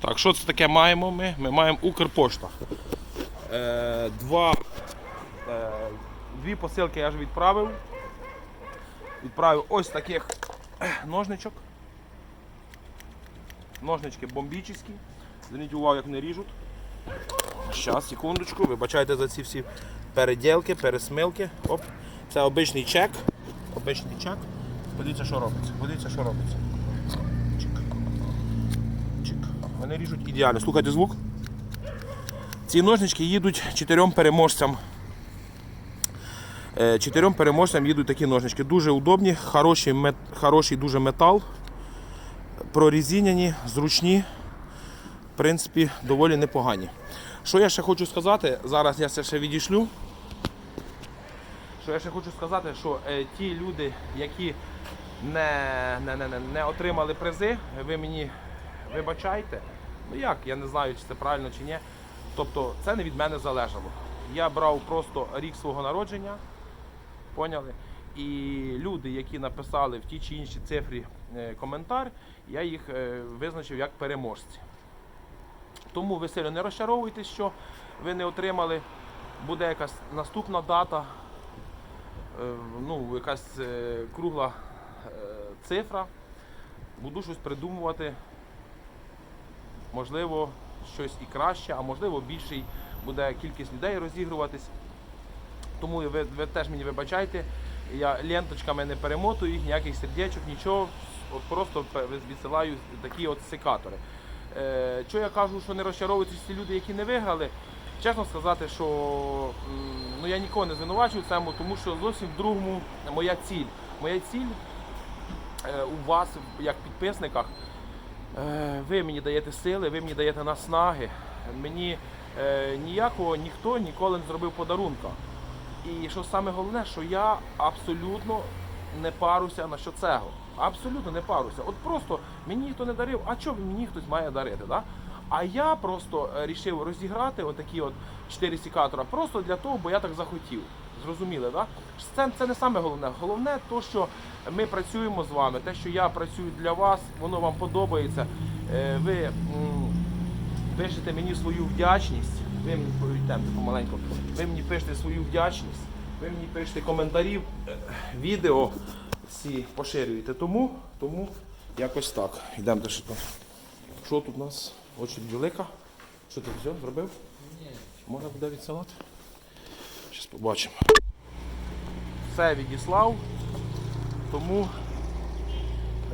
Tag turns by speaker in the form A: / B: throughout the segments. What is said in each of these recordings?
A: Так, що це таке маємо ми? Ми маємо Укрпошта. Е, два, е, дві посилки я ж відправив. Відправив ось таких ножничок. Ножнички бомбічні. Зверніть увагу, як вони ріжуть. Зараз, секундочку, вибачайте за ці всі переділки, пересмилки. Оп. Це обичний чек. Обичний чек. Подивіться, що робиться. Подивіться, що робиться. Вони ріжуть ідеально. Слухайте звук. Ці ножнички їдуть чотирьом переможцям. Е, Чотирьом переможцям їдуть такі ножнички. Дуже удобні, хороший, мет, хороший дуже метал, прорізіняні, зручні, в принципі, доволі непогані. Що я ще хочу сказати, зараз я це ще відійшлю. Що я ще хочу сказати, що е, ті люди, які не, не, не, не отримали призи, ви мені вибачайте. Ну як, я не знаю, чи це правильно чи ні. Тобто це не від мене залежало. Я брав просто рік свого народження, поняли? І люди, які написали в тій чи іншій цифрі е, коментар, я їх е, визначив як переможці. Тому ви сильно не розчаровуйтесь, що ви не отримали. Буде якась наступна дата, е, ну, якась кругла цифра. Буду щось придумувати. Можливо, щось і краще, а можливо більший буде кількість людей розігруватись. Тому ви, ви теж мені вибачайте. Я ленточками не перемотую, ніяких сердечок, нічого. От просто відсилаю такі от секатори. Е, що я кажу, що не розчаровуються ті люди, які не виграли. Чесно сказати, що ну, я нікого не звинувачую цьому, тому що зовсім в другому моя ціль. Моя ціль е, у вас, як підписниках, Ви мені даєте сили, ви мені даєте наснаги. Мені е, ніякого ніхто ніколи не зробив подарунка. І що саме головне, що я абсолютно не паруся на що цього. Абсолютно не паруся. От просто мені ніхто не дарив, а чого мені хтось має дарити? Да? А я просто вирішив розіграти отакі от 4 сікатора просто для того, бо я так захотів. Зрозуміли, да? Це, це не саме головне. Головне то, що ми працюємо з вами, те, що я працюю для вас, воно вам подобається. Е, Ви пишете мені свою вдячність. Ви мені повідомте помаленьку. Ви мені пишете свою вдячність, ви мені пишете коментарі, е, відео всі поширюєте. Тому, тому якось так. Йдемо ще тут. Що тут у нас? Очередь велика. Що ти все зробив? Ні. Можна буде відсилати? Зараз побачимо. Все відіслав. Тому,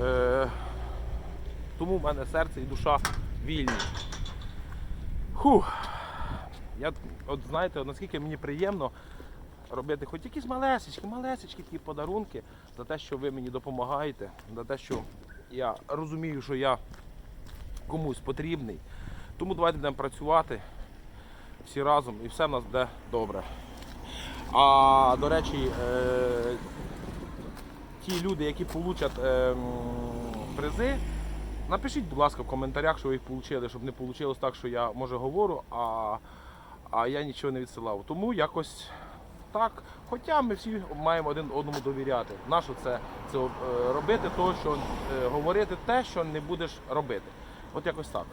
A: е, тому в мене серце і душа вільні. Фух. Я, от знаєте, наскільки мені приємно робити хоч якісь малесечки, малесечки такі подарунки за те, що ви мені допомагаєте, за те, що я розумію, що я комусь потрібний. Тому давайте будемо працювати всі разом і все в нас буде добре. А до речі, е, ті люди, які получать е, призи, напишіть, будь ласка, в коментарях, що ви їх отримали, щоб не вийшло так, що я може говорю, а, а я нічого не відсилав. Тому якось так. Хоча ми всі маємо один одному довіряти. Нащо це, це е, робити, то, що е, говорити те, що не будеш робити. От якось так.